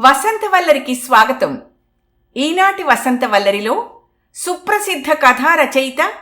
వసంత వల్లరికి స్వాగతం. ఈనాటి వసంత వల్లరిలో సుప్రసిద్ధ కథా రచయిత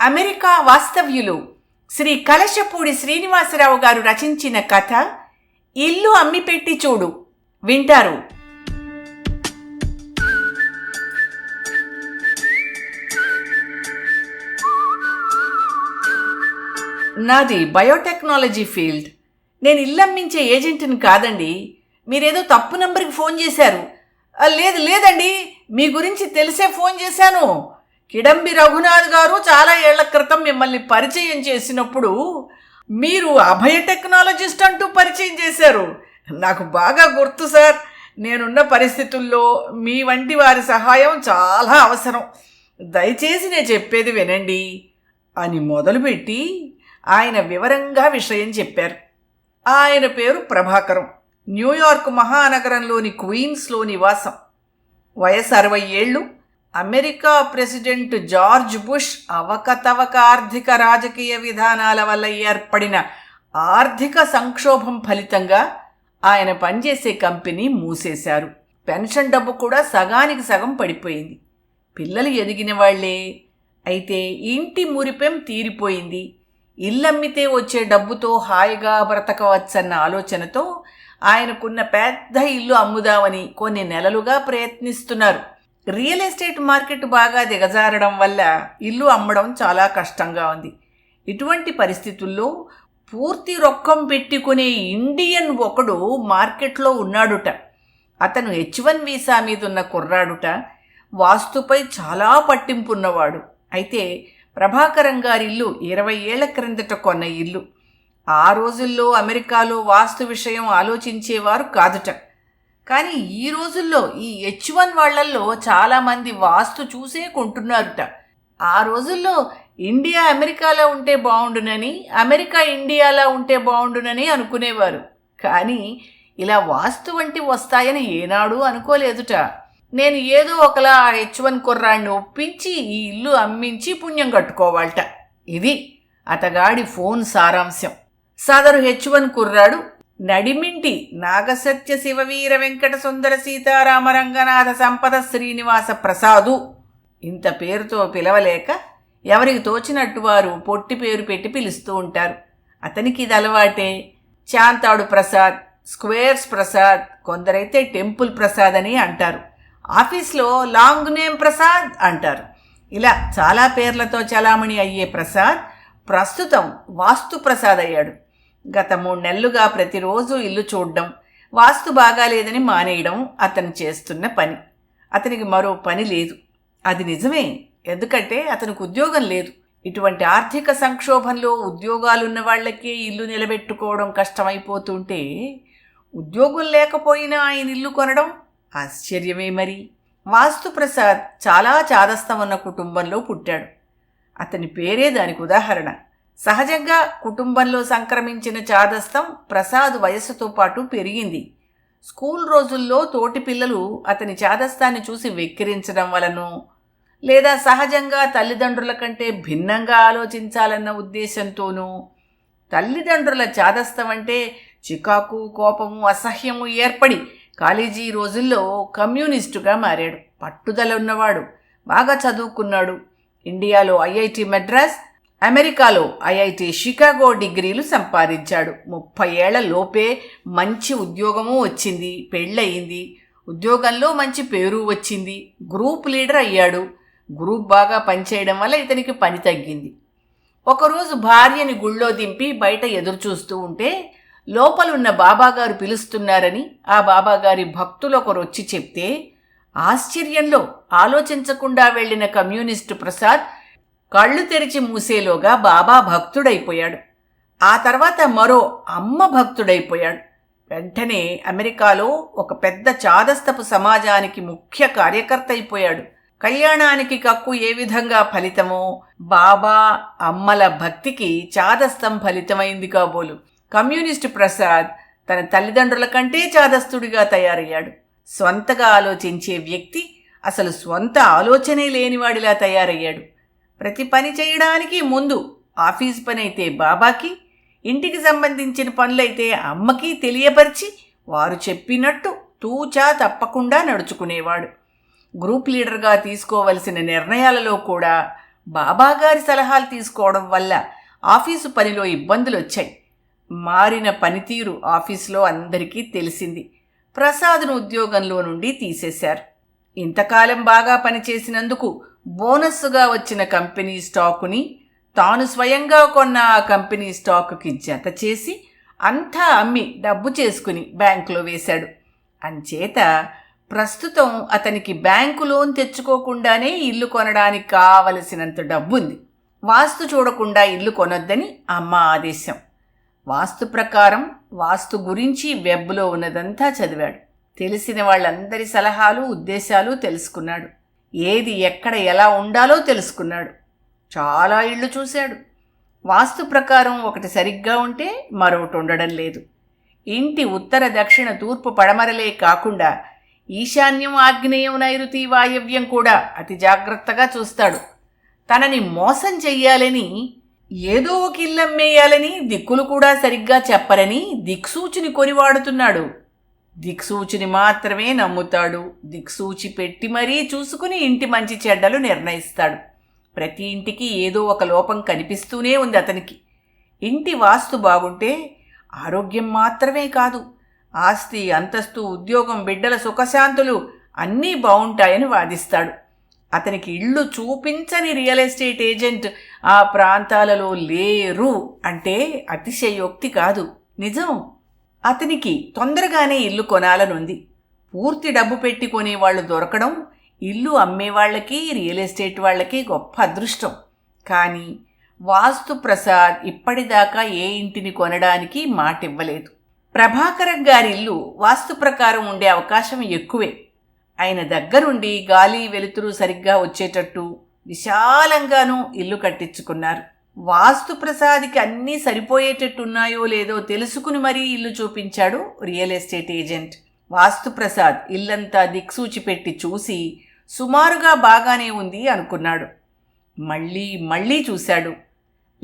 అమెరికా వాస్తవ్యులు శ్రీ కలశపూడి శ్రీనివాసరావు గారు రచించిన కథ ఇల్లు అమ్మిపెట్టి చూడు వింటారు. నాది బయోటెక్నాలజీ ఫీల్డ్. నేను ఇల్లమ్మించే ఏజెంట్ని కాదండి. మీరేదో తప్పు నెంబర్కి ఫోన్ చేశారు. లేదు లేదండి. మీ గురించి తెలిసే ఫోన్ చేశాను. కిడంబి రఘునాథ్ గారు చాలా ఏళ్ళ క్రితం మిమ్మల్ని పరిచయం చేసినప్పుడు మీరు అభయ టెక్నాలజిస్ట్ అంటూ పరిచయం చేశారు. నాకు బాగా గుర్తు సార్. నేనున్న పరిస్థితుల్లో మీ వంటి వారి సహాయం చాలా అవసరం. దయచేసి నేను చెప్పేది వినండి అని మొదలుపెట్టి ఆయన వివరంగా విషయం చెప్పారు. ఆయన పేరు ప్రభాకరం. న్యూయార్క్ మహానగరంలోని క్వీన్స్లో నివాసం. వయసు అరవై ఏళ్ళు. అమెరికా ప్రెసిడెంట్ జార్జ్ బుష్ అవకతవక ఆర్థిక రాజకీయ విధానాల వల్ల ఏర్పడిన ఆర్థిక సంక్షోభం ఫలితంగా ఆయన పనిచేసే కంపెనీ మూసేశారు. పెన్షన్ డబ్బు కూడా సగానికి సగం పడిపోయింది. పిల్లలు ఎదిగిన వాళ్ళే. అయితే ఇంటి మురిపెం తీరిపోయింది. ఇల్లమ్మితే వచ్చే డబ్బుతో హాయిగా బ్రతకవచ్చన్న ఆలోచనతో ఆయనకున్న పెద్ద ఇల్లు అమ్ముదామని కొన్ని నెలలుగా ప్రయత్నిస్తున్నారు. రియల్ ఎస్టేట్ మార్కెట్ బాగా దిగజారడం వల్ల ఇల్లు అమ్మడం చాలా కష్టంగా ఉంది. ఇటువంటి పరిస్థితుల్లో పూర్తి రొక్కం పెట్టుకునే ఇండియన్ ఒకడు మార్కెట్లో ఉన్నాడుట. అతను హెచ్ వన్ వీసా మీద ఉన్న కుర్రాడుట. వాస్తుపై చాలా పట్టింపున్నవాడు. అయితే ప్రభాకరం గారి ఇల్లు ఇరవై ఏళ్ళ క్రిందట కొన్న ఇల్లు. ఆ రోజుల్లో అమెరికాలో వాస్తు విషయం ఆలోచించేవారు కాదుట. కానీ ఈ రోజుల్లో ఈ హెచ్ వన్ వాళ్ళల్లో చాలామంది వాస్తు చూసే కొంటున్నారుట. ఆ రోజుల్లో ఇండియా అమెరికాలో ఉంటే బాగుండునని అమెరికా ఇండియాలో ఉంటే బాగుండునని అనుకునేవారు. కానీ ఇలా వాస్తు వంటి వస్తాయని ఏనాడు అనుకోలేదుట. నేను ఏదో ఒకలా ఆ హెచ్ వన్ కుర్రాడిని ఒప్పించి ఈ ఇల్లు అమ్మించి పుణ్యం కట్టుకోవాలట. ఇది అతగాడి ఫోన్ సారాంశం. సదరు హెచ్ వన్ కుర్రాడు నడిమింటి నాగసత్య శివవీర వెంకట సుందర సీతారామ రంగనాథ సంపద శ్రీనివాస ప్రసాదు. ఇంత పేరుతో పిలవలేక ఎవరికి తోచినట్టు వారు పొట్టి పేరు పెట్టి పిలుస్తూ ఉంటారు. అతనికి ఇది అలవాటే. చాంతాడు ప్రసాద్ స్క్వేర్స్ ప్రసాద్ కొందరైతే టెంపుల్ ప్రసాద్ అని అంటారు. ఆఫీస్లో లాంగ్ నేమ్ ప్రసాద్ అంటారు. ఇలా చాలా పేర్లతో చలామణి అయ్యే ప్రసాద్ ప్రస్తుతం వాస్తు ప్రసాద్ అయ్యాడు. గత మూడు నెలలుగా ప్రతిరోజు ఇల్లు చూడడం వాస్తు బాగాలేదని మానేయడం అతను చేస్తున్న పని. అతనికి మరో పని లేదు. అది నిజమే. ఎందుకంటే అతనికి ఉద్యోగం లేదు. ఇటువంటి ఆర్థిక సంక్షోభంలో ఉద్యోగాలున్న వాళ్ళకే ఇల్లు నిలబెట్టుకోవడం కష్టమైపోతుంటే ఉద్యోగం లేకపోయినా ఆయన ఇల్లు కొనడం ఆశ్చర్యమే మరి. వాస్తు ప్రసాద్ చాలా చాదస్తం ఉన్న కుటుంబంలో పుట్టాడు. అతని పేరే దానికి ఉదాహరణ. సహజంగా కుటుంబంలో సంక్రమించిన చాదస్తం ప్రసాద్ వయస్సుతో పాటు పెరిగింది. స్కూల్ రోజుల్లో తోటి పిల్లలు అతని చాదస్తాన్ని చూసి వెక్కిరించడం వలనో లేదా సహజంగా తల్లిదండ్రుల కంటే భిన్నంగా ఆలోచించాలన్న ఉద్దేశంతోనూ తల్లిదండ్రుల చాదస్తం అంటే చికాకు కోపము అసహ్యము ఏర్పడి కాలేజీ రోజుల్లో కమ్యూనిస్టుగా మారాడు. పట్టుదల ఉన్నవాడు బాగా చదువుకున్నాడు. ఇండియాలో ఐఐటి మద్రాస్ అమెరికాలో ఐఐటి షికాగో డిగ్రీలు సంపాదించాడు. ముప్పై ఏళ్ళ లోపే మంచి ఉద్యోగము వచ్చింది. పెళ్ళయింది. ఉద్యోగంలో మంచి పేరు వచ్చింది. గ్రూప్ లీడర్ అయ్యాడు. గ్రూప్ బాగా పనిచేయడం వల్ల ఇతనికి పని తగ్గింది. ఒకరోజు భార్యని గుళ్ళో దింపి బయట ఎదురు చూస్తూ ఉంటే లోపలున్న బాబాగారు పిలుస్తున్నారని ఆ బాబాగారి భక్తులు ఒకరు వచ్చి చెప్తే ఆశ్చర్యంలో ఆలోచించకుండా వెళ్ళిన కమ్యూనిస్టు ప్రసాద్ కళ్ళు తెరిచి మూసేలోగా బాబా భక్తుడైపోయాడు. ఆ తర్వాత మరో అమ్మ భక్తుడైపోయాడు. వెంటనే అమెరికాలో ఒక పెద్ద చాదస్తపు సమాజానికి ముఖ్య కార్యకర్త అయిపోయాడు. కళ్యాణానికి కక్కు ఏ విధంగా ఫలితమో బాబా అమ్మల భక్తికి చాదస్తం ఫలితమైంది కాబోలు. కమ్యూనిస్టు ప్రసాద్ తన తల్లిదండ్రుల కంటే చాదస్తుడిగా తయారయ్యాడు. స్వంతగా ఆలోచించే వ్యక్తి అసలు స్వంత ఆలోచనే లేనివాడిలా తయారయ్యాడు. ప్రతి పని చేయడానికి ముందు ఆఫీస్ పని అయితే బాబాకి ఇంటికి సంబంధించిన పనులైతే అమ్మకి తెలియపరిచి వారు చెప్పినట్టు తూచా తప్పకుండా నడుచుకునేవాడు. గ్రూప్ లీడర్గా తీసుకోవలసిన నిర్ణయాలలో కూడా బాబాగారి సలహాలు తీసుకోవడం వల్ల ఆఫీసు పనిలో ఇబ్బందులు వచ్చాయి మారిన పనితీరు ఆఫీసులో అందరికీ తెలిసింది. ప్రసాద్ను ఉద్యోగంలో నుండి తీసేశారు. ఇంతకాలం బాగా పనిచేసినందుకు బోనస్సుగా వచ్చిన కంపెనీ స్టాకుని తాను స్వయంగా కొన్న ఆ కంపెనీ స్టాకుకి జత చేసి అంతా అమ్మి డబ్బు చేసుకుని బ్యాంకులో వేశాడు. అంచేత ప్రస్తుతం అతనికి బ్యాంకు లోన్ తెచ్చుకోకుండానే ఇల్లు కొనడానికి కావలసినంత డబ్బుంది. వాస్తు చూడకుండా ఇల్లు కొనొద్దని అమ్మ ఆదేశం. వాస్తు ప్రకారం వాస్తు గురించి వెబ్లో ఉన్నదంతా చదివాడు. తెలిసిన వాళ్ళందరి సలహాలు ఉద్దేశాలు తెలుసుకున్నాడు. ఏది ఎక్కడ ఎలా ఉండాలో తెలుసుకున్నాడు. చాలా ఇళ్ళు చూశాడు. వాస్తు ప్రకారం ఒకటి సరిగ్గా ఉంటే మరొకటి ఉండడం లేదు. ఇంటి ఉత్తర దక్షిణ తూర్పు పడమరలే కాకుండా ఈశాన్యం ఆగ్నేయం నైరుతి వాయవ్యం కూడా అతి జాగ్రత్తగా చూస్తాడు. తనని మోసం చెయ్యాలని ఏదో ఒక ఇల్లమ్మేయాలని దిక్కులు కూడా సరిగ్గా చెప్పరని దిక్సూచిని కొనివాడుతున్నాడు. దిక్సూచిని మాత్రమే నమ్ముతాడు. దిక్సూచి పెట్టి మరీ చూసుకుని ఇంటి మంచి చెడ్డలు నిర్ణయిస్తాడు. ప్రతి ఇంటికి ఏదో ఒక లోపం కనిపిస్తూనే ఉంది అతనికి. ఇంటి వాస్తు బాగుంటే ఆరోగ్యం మాత్రమే కాదు. ఆస్తి అంతస్తు ఉద్యోగం బిడ్డల సుఖశాంతులు అన్నీ బాగుంటాయని వాదిస్తాడు. అతనికి ఇళ్ళు చూపించని రియల్ ఎస్టేట్ ఏజెంట్ ఆ ప్రాంతాలలో లేరు అంటే అతిశయోక్తి కాదు. నిజం? అతనికి తొందరగానే ఇల్లు కొనాలనుంది. పూర్తి డబ్బు పెట్టి కొనేవాళ్ళు దొరకడం ఇల్లు అమ్మేవాళ్ళకి రియల్ ఎస్టేట్ వాళ్ళకి గొప్ప అదృష్టం. కానీ వాస్తు ప్రసాద్ ఇప్పటిదాకా ఏ ఇంటిని కొనడానికి మాట ఇవ్వలేదు ప్రభాకరం గారి ఇల్లు వాస్తు ప్రకారం ఉండే అవకాశం ఎక్కువే. ఆయన దగ్గరుండి గాలి వెలుతురు సరిగ్గా వచ్చేటట్టు విశాలంగానూ ఇల్లు కట్టించుకున్నారు. వాస్తు ప్రసాద్కి అన్నీ సరిపోయేటట్టున్నాయో లేదో తెలుసుకుని మరీ ఇల్లు చూపించాడు real estate agent. Vastu Prasad ఇల్లంతా దిక్సూచి పెట్టి చూసి సుమారుగా బాగానే ఉంది అనుకున్నాడు. మళ్ళీ మళ్ళీ చూశాడు.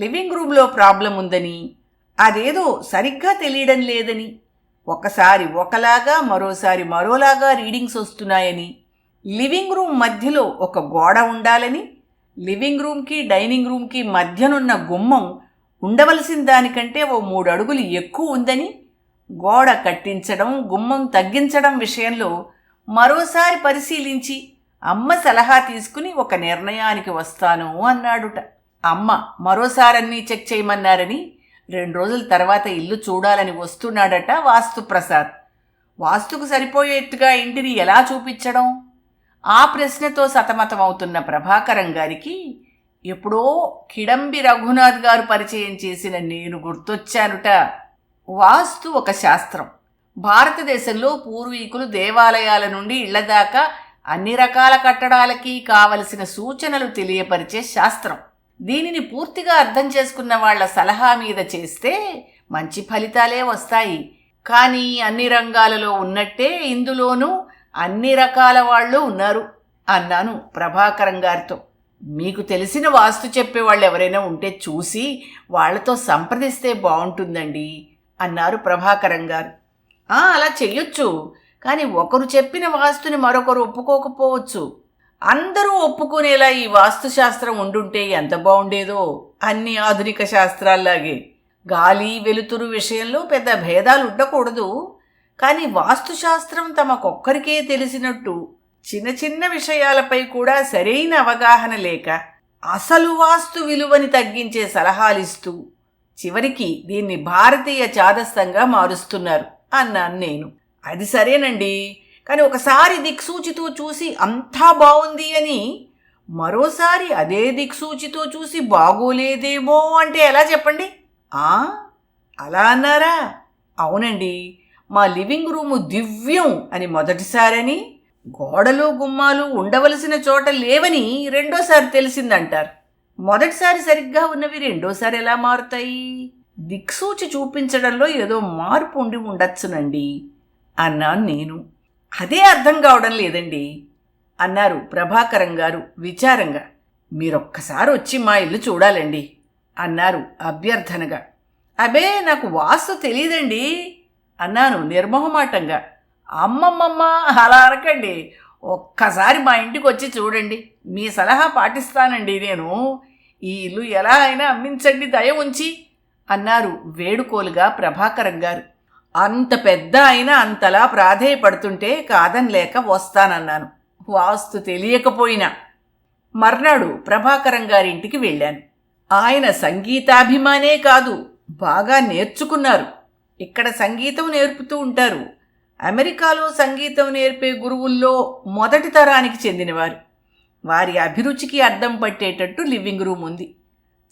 లివింగ్ రూమ్లో ప్రాబ్లం ఉందని అదేదో సరిగ్గా తెలియడం లేదని ఒకసారి ఒకలాగా మరోసారి మరోలాగా రీడింగ్స్ వస్తున్నాయని లివింగ్ రూమ్ మధ్యలో ఒక గోడ ఉండాలని లివింగ్ రూమ్కి డైనింగ్ రూమ్కి మధ్యనున్న గుమ్మం ఉండవలసిన దానికంటే ఓ మూడు అడుగులు ఎక్కువ ఉందని గోడ కట్టించడం గుమ్మం తగ్గించడం విషయంలో మరోసారి పరిశీలించి అమ్మ సలహా తీసుకుని ఒక నిర్ణయానికి వస్తాను అన్నాడుట. అమ్మ మరోసారన్నీ చెక్ చేయమన్నారని రెండు రోజుల తర్వాత ఇల్లు చూడాలని వస్తున్నాడట వాస్తు ప్రసాద్ వాస్తుకు సరిపోయేట్టుగా ఇంటిని ఎలా చూపించడం? ఆ ప్రశ్నతో సతమతమవుతున్న ప్రభాకరం గారికి ఎప్పుడో కిడంబి రఘునాథ్ గారు పరిచయం చేసిన నేను గుర్తొచ్చానుట. వాస్తు ఒక శాస్త్రం. భారతదేశంలో పూర్వీకులు దేవాలయాల నుండి ఇళ్ళ దాకా అన్ని రకాల కట్టడాలకి కావలసిన సూచనలు తెలియపరిచే శాస్త్రం. దీనిని పూర్తిగా అర్థం చేసుకున్న వాళ్ళ సలహా మీద చేస్తే మంచి ఫలితాలే వస్తాయి. కానీ అన్ని రంగాలలో ఉన్నట్టే ఇందులోనూ అన్ని రకాల వాళ్ళు ఉన్నారు అన్నాను ప్రభాకరం గారితో. మీకు తెలిసిన వాస్తు చెప్పే వాళ్ళు ఎవరైనా ఉంటే చూసి వాళ్ళతో సంప్రదిస్తే బాగుంటుందండి అన్నారు ప్రభాకరం గారు. "ఆ, అలా చెయ్యొచ్చు కానీ ఒకరు చెప్పిన వాస్తుని మరొకరు ఒప్పుకోకపోవచ్చు. అందరూ ఒప్పుకునేలా ఈ వాస్తుశాస్త్రం ఉండుంటే ఎంత బాగుండేదో అన్ని ఆధునిక శాస్త్రాల్లాగే. గాలి వెలుతురు విషయంలో పెద్ద భేదాలు ఉండకూడదు కానీ వాస్తుశాస్త్రం తమకొక్కరికే తెలిసినట్టు చిన్న చిన్న విషయాలపై కూడా సరైన అవగాహన లేక అసలు వాస్తు విలువని తగ్గించే సలహాలిస్తూ చివరికి దీన్ని భారతీయ చాదస్తంగా మారుస్తున్నారు అన్నాను నేను. అది సరేనండి. కానీ ఒకసారి దిక్సూచితో చూసి అంతా బాగుంది అని మరోసారి అదే దిక్సూచితో చూసి బాగోలేదేమో అంటే ఎలా చెప్పండి? ఆ? అలా అన్నారా? అవునండి. మా లివింగ్ రూము దివ్యం అని మొదటిసారని గోడలు గుమ్మాలు ఉండవలసిన చోట లేవని రెండోసారి తెలిసిందంటారు. మొదటిసారి సరిగ్గా ఉన్నవి రెండోసారి ఎలా మారుతాయి? దిక్సూచి చూపించడంలో ఏదో మార్పు ఉండి ఉండొచ్చునండి అన్నాను నేను. అదే అర్థం కావడం లేదండి అన్నారు ప్రభాకరం గారు విచారంగా. మీరొక్కసారి వచ్చి మా ఇల్లు చూడాలండి అన్నారు అభ్యర్థనగా. అబే నాకు వాస్తు తెలియదండి అన్నాను నిర్మోహమాటంగా. అమ్మమ్మమ్మ అలా అనకండి. ఒక్కసారి మా ఇంటికి వచ్చి చూడండి. మీ సలహా పాటిస్తానండి నేను. ఈ ఇల్లు ఎలా అయినా అమ్మించండి దయ ఉంచి అన్నారు వేడుకోలుగా ప్రభాకరం గారు. అంత పెద్ద అయినా అంతలా ప్రాధేయపడుతుంటే కాదనలేక వస్తానన్నాను. వాస్తు తెలియకపోయినా. మర్నాడు ప్రభాకరం గారింటికి వెళ్ళాను. ఆయన సంగీతాభిమానే కాదు బాగా నేర్చుకున్నారు. ఇక్కడ సంగీతం నేర్పుతూ ఉంటారు. అమెరికాలో సంగీతం నేర్పే గురువుల్లో మొదటి తరానికి చెందినవారు. వారి అభిరుచికి అద్దం పట్టేటట్టు లివింగ్ రూమ్ ఉంది.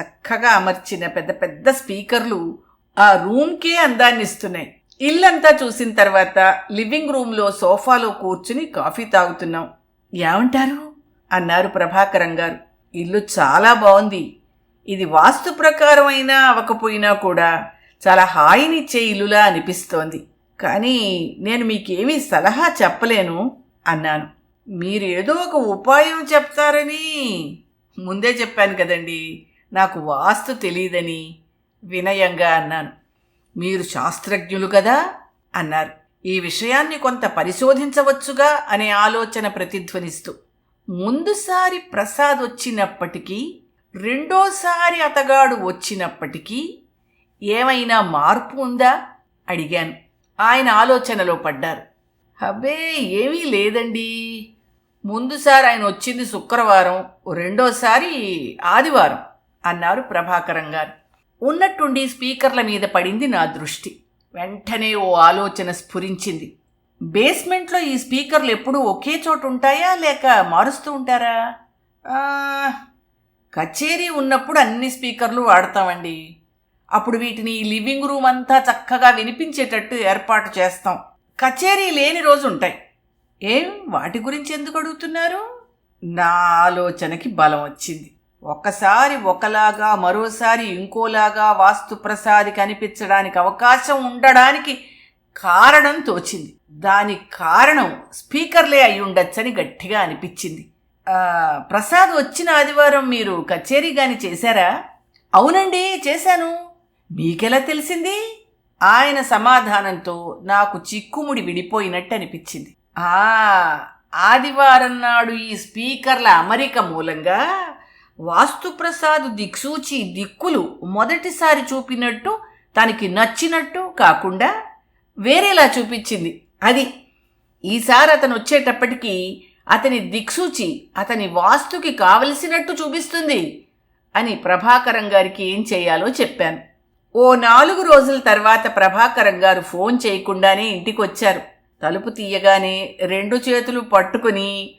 చక్కగా అమర్చిన పెద్ద పెద్ద స్పీకర్లు ఆ రూమ్కే అందాన్ని ఇస్తున్నాయి ఇల్లంతా చూసిన తర్వాత లివింగ్ రూమ్లో సోఫాలో కూర్చుని కాఫీ తాగుతున్నాం. ఏమంటారు? అన్నారు ప్రభాకరం గారు. ఇల్లు చాలా బాగుంది. ఇది వాస్తు ప్రకారం అయినా అవ్వకపోయినా కూడా చాలా హాయినిచ్చే ఇల్లులా అనిపిస్తోంది. కానీ నేను మీకేమీ సలహా చెప్పలేను అన్నాను. మీరు ఏదో ఒక ఉపాయం చెప్తారని ముందే చెప్పాను కదండి. నాకు వాస్తు తెలియదని వినయంగా అన్నాను. మీరు శాస్త్రజ్ఞులు కదా? అన్నారు. ఈ విషయాన్ని కొంత పరిశోధించవచ్చుగా అనే ఆలోచన ప్రతిధ్వనిస్తూ. ముందుసారి ప్రసాద్ వచ్చినప్పటికీ రెండోసారి అతగాడు వచ్చినప్పటికీ ఏమైనా మార్పు ఉందా? అడిగాను. ఆయన ఆలోచనలో పడ్డారు. అబ్బే ఏమీ లేదండి. ముందుసారి ఆయన వచ్చింది శుక్రవారం రెండోసారి ఆదివారం అన్నారు ప్రభాకరం గారు. ఉన్నట్టుండి స్పీకర్ల మీద పడింది నా దృష్టి. వెంటనే ఓ ఆలోచన స్ఫురించింది. బేస్మెంట్లో ఈ స్పీకర్లు ఎప్పుడూ ఒకే చోట ఉంటాయా లేక మారుస్తూ ఉంటారా? కచేరీ ఉన్నప్పుడు అన్ని స్పీకర్లు వాడతామండి. అప్పుడు వీటిని లివింగ్ రూమ్ అంతా చక్కగా వినిపించేటట్టు ఏర్పాటు చేస్తాం. కచేరీ లేని రోజు ఉంటాయి ఏం? వాటి గురించి ఎందుకు అడుగుతున్నారు? నా ఆలోచనకి బలం వచ్చింది. ఒకసారి ఒకలాగా మరోసారి ఇంకోలాగా వాస్తు ప్రసాది కనిపించడానికి అవకాశం ఉండడానికి కారణం తోచింది. దాని కారణం స్పీకర్లే అయి ఉండొచ్చని గట్టిగా అనిపించింది. ప్రసాద్ వచ్చిన ఆదివారం మీరు కచేరీ కానీ చేశారా? అవునండి చేశాను. మీకెలా తెలిసింది? ఆయన సమాధానంతో నాకు చిక్కుముడి విడిపోయినట్టు అనిపించింది ఆ ఆదివారం నాడు ఈ స్పీకర్ల అమరిక మూలంగా వాస్తుప్రసాద్ దిక్సూచి దిక్కులు మొదటిసారి చూపినట్టు తనకి నచ్చినట్టు కాకుండా వేరేలా చూపించింది. అది ఈసారి అతను వచ్చేటప్పటికీ అతని దిక్సూచి అతని వాస్తుకి కావలసినట్టు చూపిస్తుంది అని ప్రభాకరం గారికి ఏం చేయాలో చెప్పాను. ఓ నాలుగు రోజుల తర్వాత ప్రభాకరం గారు ఫోన్ చేయకుండానే ఇంటికొచ్చారు. తలుపు తీయగానే రెండు చేతులు పట్టుకుని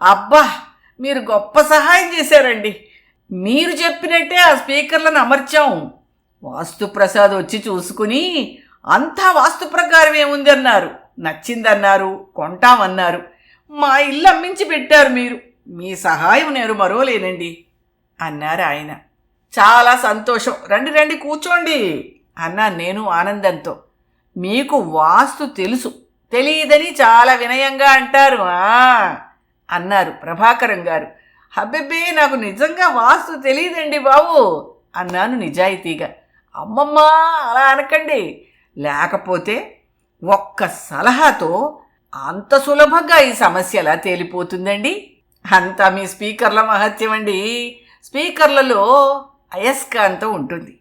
అబ్బా మీరు గొప్ప సహాయం చేశారండి. మీరు చెప్పినట్టే ఆ స్పీకర్లను అమర్చాం. వాస్తుప్రసాద్ వచ్చి చూసుకుని అంతా వాస్తు ప్రకారం ఏముంది అన్నారు నచ్చిందన్నారు కొంటామన్నారు. మా ఇల్లు అమ్మించి పెట్టారు మీరు. మీ సహాయం నేను మరోలేనండి అన్నారు ఆయన. చాలా సంతోషం. రండి రండి కూర్చోండి. అన్నా నేను ఆనందంతో. మీకు వాస్తు తెలుసు. తెలియదని చాలా వినయంగా అంటారు. అన్నారు ప్రభాకరం గారు. హబ్బెబ్బే నాకు నిజంగా వాస్తు తెలియదండి బాబు. అన్నాను నిజాయితీగా. అమ్మమ్మ అలా అనకండి. లేకపోతే ఒక్క సలహాతో అంత సులభంగా ఈ సమస్య ఎలా తేలిపోతుందండి? అంతా మీ స్పీకర్ల మహత్యం అండి స్పీకర్లలో అయస్కాంతం ఉంటుంది.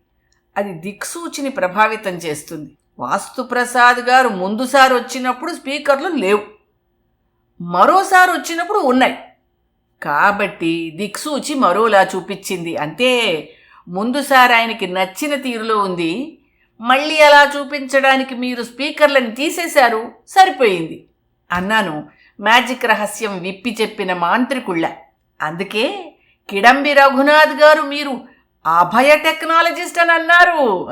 అది దిక్సూచిని ప్రభావితం చేస్తుంది. వాస్తుప్రసాద్ గారు ముందుసారి వచ్చినప్పుడు స్పీకర్లు లేవు. మరోసారి వచ్చినప్పుడు ఉన్నాయి. కాబట్టి దిక్సూచి మరోలా చూపించింది. అంతే ముందుసారి ఆయనకి నచ్చిన తీరులో ఉంది. మళ్ళీ అలా చూపించడానికి మీరు స్పీకర్లను తీసేశారు. సరిపోయింది. అన్నాను. మ్యాజిక్ రహస్యం విప్పి చెప్పిన మాంత్రికుళ్ళ. అందుకే కిడంబి రఘునాథ్ గారు మీరు అభయ టెక్నాలజిస్ట్ అని అన్నారు.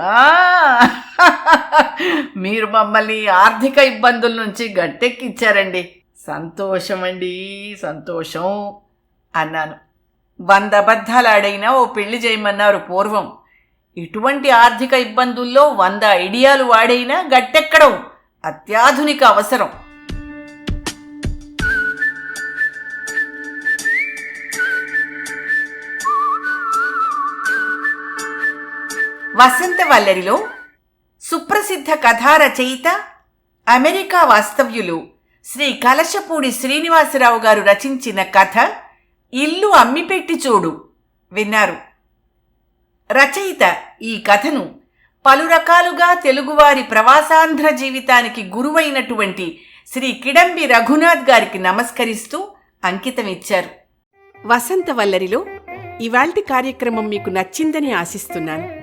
మీరు మమ్మల్ని ఆర్థిక ఇబ్బందుల నుంచి గట్టెక్కిచ్చారండి. సంతోషం అండి సంతోషం అన్నాను. వంద అబద్ధాలాడైనా ఓ పెళ్ళి చేయమన్నారు పూర్వం. ఇటువంటి ఆర్థిక ఇబ్బందుల్లో వంద ఐడియాలు వాడైనా గట్టెక్కడం అత్యాధునిక అవసరం. వసంత వల్లరిలో సుప్రసిద్ధ కథా రచయిత అమెరికా వాస్తవ్యులు శ్రీ కలశపూడి శ్రీనివాసరావు గారు రచించిన కథ ఇల్లు అమ్మిపెట్టి చూడు విన్నారు. రచయిత ఈ కథను పలు రకాలుగా తెలుగువారి ప్రవాసాంధ్ర జీవితానికి గురువైనటువంటి శ్రీ కిడంబి రఘునాథ్ గారికి నమస్కరిస్తూ అంకితమిచ్చారు. వసంత వల్లరిలో ఇవాల్టి కార్యక్రమం మీకు నచ్చిందని ఆశిస్తున్నాను.